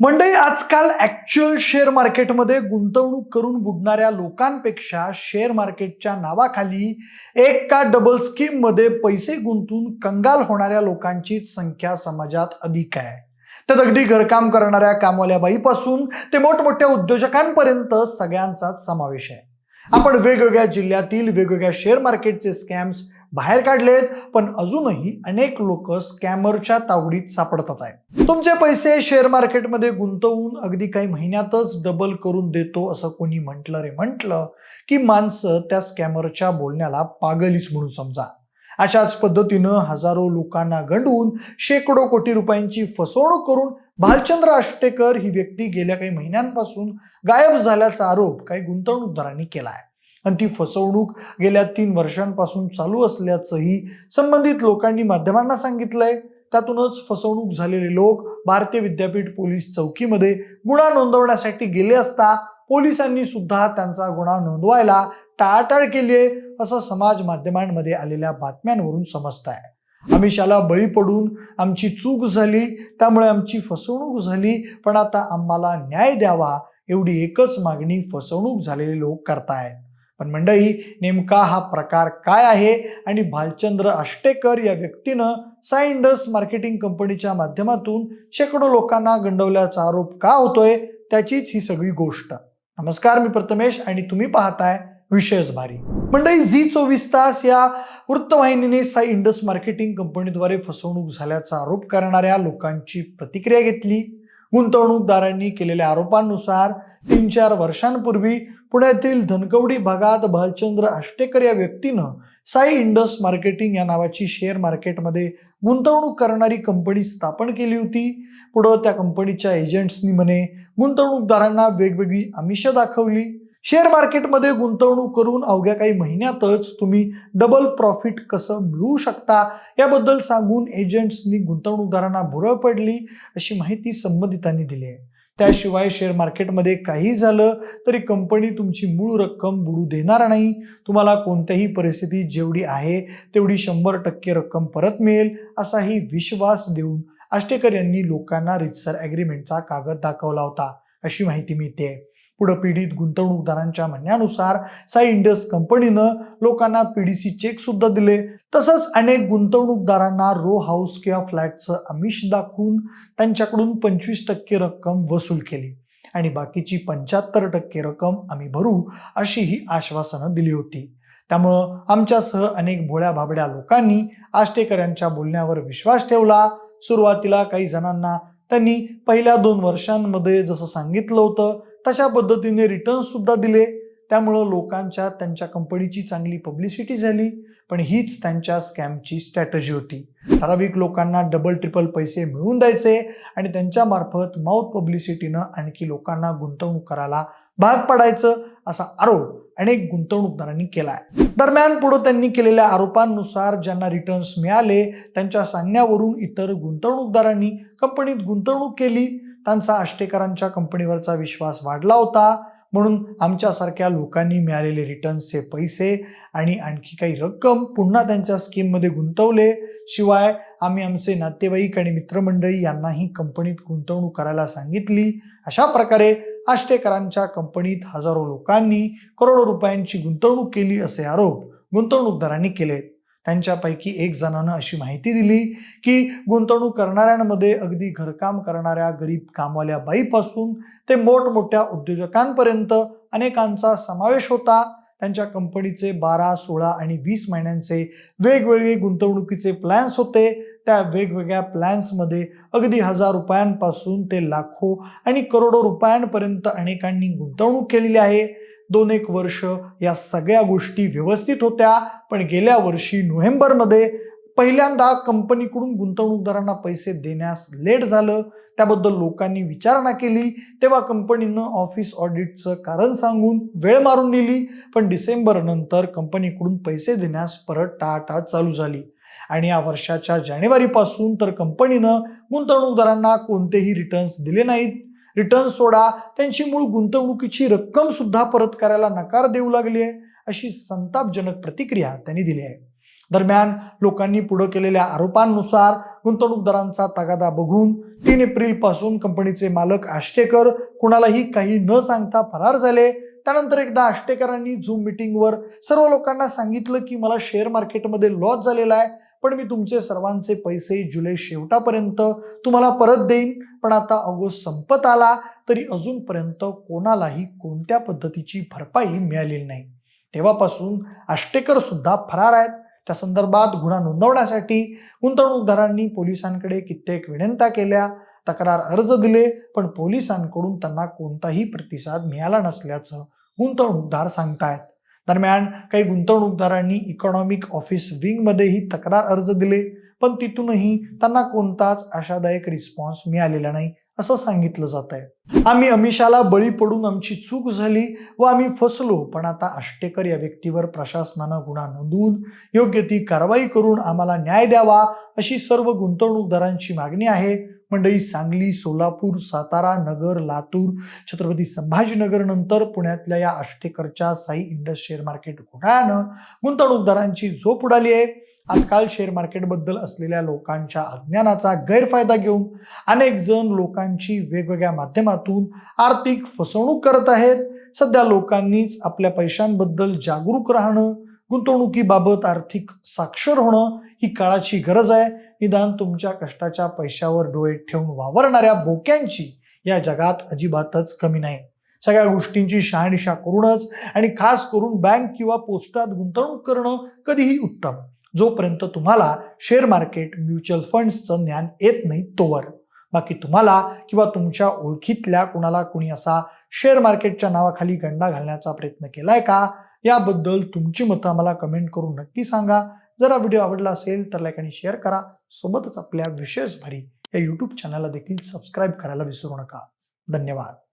मंडळी आजकाल actual share मार्केटमध्ये गुंतवणूक करून बुडणाऱ्या लोकांपेक्षा शेअर मार्केटच्या नावाखाली एक का डबल स्कीममध्ये पैसे गुंतून कंगाल होणाऱ्या लोकांची संख्या समाजात अधिक आहे. त्यात अगदी घरकाम करणाऱ्या कामवाल्या बाईपासून ते मोठमोठ्या उद्योजकांपर्यंत सगळ्यांचाच समावेश आहे. आपण वेगवेगळ्या जिल्ह्यातील वेगवेगळ्या शेअर मार्केटचे स्कॅम्स बाहेर काढलेत पण अजूनही अनेक लोक स्कॅमरच्या तावडीत सापडतच आहेत. तुमचे पैसे शेअर मार्केटमध्ये गुंतवून अगदी काही महिन्यातच डबल करून देतो असं कोणी म्हटलं रे म्हटलं की माणसं त्या स्कॅमरच्या बोलण्याला पागलीच म्हणून समजा. अशाच पद्धतीनं हजारो लोकांना गंडवून शेकडो कोटी रुपयांची फसवणूक करून भालचंद्र आष्टेकर ही व्यक्ती गेल्या काही महिन्यांपासून गायब झाल्याचा आरोप काही गुंतवणूकदारांनी केला आहे आणि ती फसवणूक गेल्या तीन वर्षांपासून चालू असल्याचंही संबंधित लोकांनी माध्यमांना सांगितलंय. त्यातूनच फसवणूक झालेले लोक भारतीय विद्यापीठ पोलीस चौकीमध्ये गुन्हा नोंदवण्यासाठी गेले असता पोलिसांनी सुद्धा त्यांचा गुन्हा नोंदवायला टाळाटाळ केली आहे असं समाज माध्यमांमध्ये आलेल्या बातम्यांवरून समजत आहे आमिषाला बळी पडून आमची चूक झाली त्यामुळे आमची फसवणूक झाली पण आता आम्हाला न्याय द्यावा एवढी एकच मागणी फसवणूक झालेले लोक करतायत. पण मंडळी नेमका हा प्रकार काय आहे? आणि भालचंद्र आष्टेकर या व्यक्तीनं साई इंडस मार्केटिंग कंपनीच्या माध्यमातून शेकडो लोकांना गंडवल्याचा आरोप का होतोय? त्याचीच ही सगळी गोष्ट. नमस्कार मी प्रथमेश आणि तुम्ही पाहताय विशेष भारी. मंडळी झी चोवीस तास या वृत्तवाहिनीने साई इंडस मार्केटिंग कंपनीद्वारे फसवणूक झाल्याचा आरोप करणाऱ्या लोकांची प्रतिक्रिया घेतली. गुंतवणूकदारांनी केलेल्या आरोपांनुसार तीन चार वर्षांपूर्वी पुण्यातील धनकवडी भागात भालचंद्र आष्टेकर या व्यक्तीनं साई इंडस मार्केटिंग या नावाची शेअर मार्केटमध्ये गुंतवणूक करणारी कंपनी स्थापन केली होती. पुढं त्या कंपनीच्या एजंट्सनी म्हणे गुंतवणूकदारांना वेगवेगळी आमिष दाखवली. शेअर मार्केटमध्ये गुंतवणूक करून अवघ्या काही महिन्यातच तुम्ही डबल प्रॉफिट कसं मिळवू शकता याबद्दल सांगून एजंट्सनी गुंतवणूकदारांना भुरळ पडली अशी माहिती संबंधितांनी दिली आहे. त्याशिवाय शेअर मार्केटमध्ये काही झालं तरी कंपनी तुमची मूळ रक्कम बुडू देणार नाही. तुम्हाला कोणत्याही परिस्थितीत जेवढी आहे तेवढी शंभर टक्के रक्कम परत मिळेल असाही विश्वास देऊन आष्टेकर यांनी लोकांना रितसर ॲग्रीमेंटचा कागद दाखवला होता. अशी माहिती मिळते पुढं पीडित गुंतवणूकदारांच्या म्हणण्यानुसार साई इंडस कंपनीनं लोकांना पीडीसी चेक सुद्धा दिले. तसंच अनेक गुंतवणूकदारांना रो हाऊस किंवा फ्लॅटचं आमिष दाखवून त्यांच्याकडून पंचवीस टक्के रक्कम वसूल केली. आणि बाकीची पंच्याहत्तर टक्के रक्कम आम्ही भरू अशी ही आश्वासनं दिली होती. त्यामुळं आमच्यासह अनेक भोळ्या भाबड्या लोकांनी आष्टेकर यांच्या बोलण्यावर विश्वास ठेवला. सुरुवातीला काही जणांना त्यांनी पहिल्या दोन वर्षांमध्ये जसं सांगितलं होतं तशा पद्धतीने रिटर्न सुद्धा दिले. त्यामुळं लोकांच्या त्यांच्या कंपनीची चांगली पब्लिसिटी झाली. पण हीच त्यांच्या स्कॅमची स्ट्रॅटजी होती. ठराविक लोकांना डबल ट्रिपल पैसे मिळवून द्यायचे आणि त्यांच्यामार्फत माउथ पब्लिसिटीनं आणखी लोकांना गुंतवणूक करायला भाग पडायचं असा आरोप अनेक गुंतवणूकदारांनी केला आहे दरम्यान पुढे त्यांनी केलेल्या आरोपांनुसार ज्यांना रिटर्न्स मिळाले त्यांच्या सांगण्यावरून इतर गुंतवणूकदारांनी कंपनीत गुंतवणूक केली. त्यांचा आष्टेकरांच्या कंपनीवरचा विश्वास वाढला होता. म्हणून आमच्यासारख्या लोकांनी मिळालेले रिटर्न्सचे पैसे आणि आणखी काही रक्कम पुन्हा त्यांच्या स्कीममध्ये गुंतवले. शिवाय आम्ही आमचे नातेवाईक आणि मित्रमंडळी यांनाही कंपनीत गुंतवणूक करायला सांगितली. अशा प्रकारे आष्टेकरांच्या कंपनीत हजारो लोकांनी करोडो रुपयांची गुंतवणूक केली असे आरोप गुंतवणूकदारांनी केलेत. त्यांच्यापैकी एक जणानं अशी माहिती दिली की गुंतवणूक करणाऱ्यांमध्ये अगदी घरकाम करणाऱ्या गरीब कामवाल्या बाईपासून ते मोठमोठ्या उद्योजकांपर्यंत अनेकांचा समावेश होता. त्यांच्या कंपनीचे बारा सोळा आणि वीस महिन्यांचे वेगवेगळे गुंतवणुकीचे प्लॅन्स होते. त्या वेगवेगळ्या प्लॅन्समध्ये अगदी हजार रुपयांपासून ते लाखो आणि करोडो रुपयांपर्यंत अनेकांनी गुंतवणूक केलेली आहे. दोन एक वर्ष या सगळ्या गोष्टी व्यवस्थित होत्या पण गेल्या वर्षी नोव्हेंबरमध्ये पहिल्यांदा कंपनीकडून गुंतवणूकदारांना पैसे देण्यास लेट झालं. त्याबद्दल लोकांनी विचारणा केली. तेव्हा कंपनीनं ऑफिस ऑडिटचं कारण सांगून वेळ मारून दिली पण डिसेंबर नंतर कंपनीकडून पैसे देण्यास परत टाळाटाळ चालू झाली. आणि या वर्षाच्या जानेवारीपासून तर कंपनीनं गुंतवणूकदारांना कोणतेही रिटर्न्स दिले नाहीत. रिटर्न सोडा त्यांची मूळ गुंतवणुकीची रक्कम सुद्धा परत करायला नकार देऊ लागली आहे अशी संतापजनक प्रतिक्रिया त्यांनी दिली आहे. दरम्यान लोकांनी पुढे केलेल्या आरोपांनुसार गुंतवणूकदारांचा तगादा बघून तीन एप्रिलपासून कंपनीचे मालक आष्टेकर कुणालाही काही न सांगता फरार झाले. त्यानंतर एकदा आष्टेकरांनी झूम मिटिंगवर सर्व लोकांना सांगितलं की मला शेअर मार्केटमध्ये लॉस झालेला आहे पण मी तुमचे सर्वांचे पैसे जुलै शेवटापर्यंत तुम्हाला परत देईन. पण आता ऑगस्ट संपत आला तरी अजूनपर्यंत कोणालाही कोणत्या पद्धतीची भरपाई मिळालेली नाही. तेव्हापासून आष्टेकर सुद्धा फरार आहेत. त्या संदर्भात गुन्हा नोंदवण्यासाठी गुंतवणूकदारांनी पोलिसांकडे कित्येक विनंत्या केल्या. तक्रार अर्ज दिले पण पोलिसांकडून त्यांना कोणताही प्रतिसाद मिळाला नसल्याचं गुंतवणूकदार सांगतायत. दरम्यान काही गुंतवणूकदारांनी इकॉनॉमिक ऑफिस विंगमध्येही तक्रार अर्ज दिले पण तिथूनही त्यांना कोणताच आशादायक रिस्पॉन्स मिळालेला नाही. असं सांगितलं जात आहे. आम्ही अमिषाला बळी पडून आमची चूक झाली व आम्ही फसलो पण आता आष्टेकर या व्यक्तीवर प्रशासनानं गुन्हा नोंदवून योग्य ती कारवाई करून आम्हाला न्याय द्यावा अशी सर्व गुंतवणूकदारांची मागणी आहे. मंडई सांगली सोलापूर सातारा नगर लातूर छत्रपती संभाजीनगर नंतर पुण्यातल्या या आष्टेकरच्या साई इंडस शेअर मार्केट घोटाळ्यानं गुंतवणूकदारांची झोप उडाली आहे. आजकाल शेअर मार्केटबद्दल असलेल्या लोकांच्या अज्ञानाचा गैरफायदा घेऊन अनेक जण लोकांची वेगवेगळ्या माध्यमातून आर्थिक फसवणूक करत आहेत. सध्या लोकांनीच आपल्या पैशांबद्दल जागरूक राहणं गुंतवणुकीबाबत आर्थिक साक्षर होणं ही काळाची गरज आहे. निदान तुमच्या कष्टाच्या पैशावर डोळे ठेवून वावरणाऱ्या बोक्यांची या जगात अजिबातच कमी नाही. सगळ्या गोष्टींची शहानिशा करूनच आणि खास करून बँक किंवा पोस्टात गुंतवणूक करणं कधीही उत्तम. जोपर्यंत तुम्हाला शेअर मार्केट म्युच्युअल फंड्सचं ज्ञान येत नाही तोवर. बाकी तुम्हाला किंवा तुमच्या ओळखीतल्या कुणाला कुणी असा शेअर मार्केटच्या नावाखाली गंडा घालण्याचा प्रयत्न केलाय का? याबद्दल तुमची मतं आम्हाला कमेंट करून नक्की सांगा. जर हा व्हिडिओ आवडला असेल तर लाईक आणि शेअर करा. सोबतच आपल्या विशेष भरी या यूट्यूब चॅनलला देखील सबस्क्राईब करायला विसरू नका. धन्यवाद.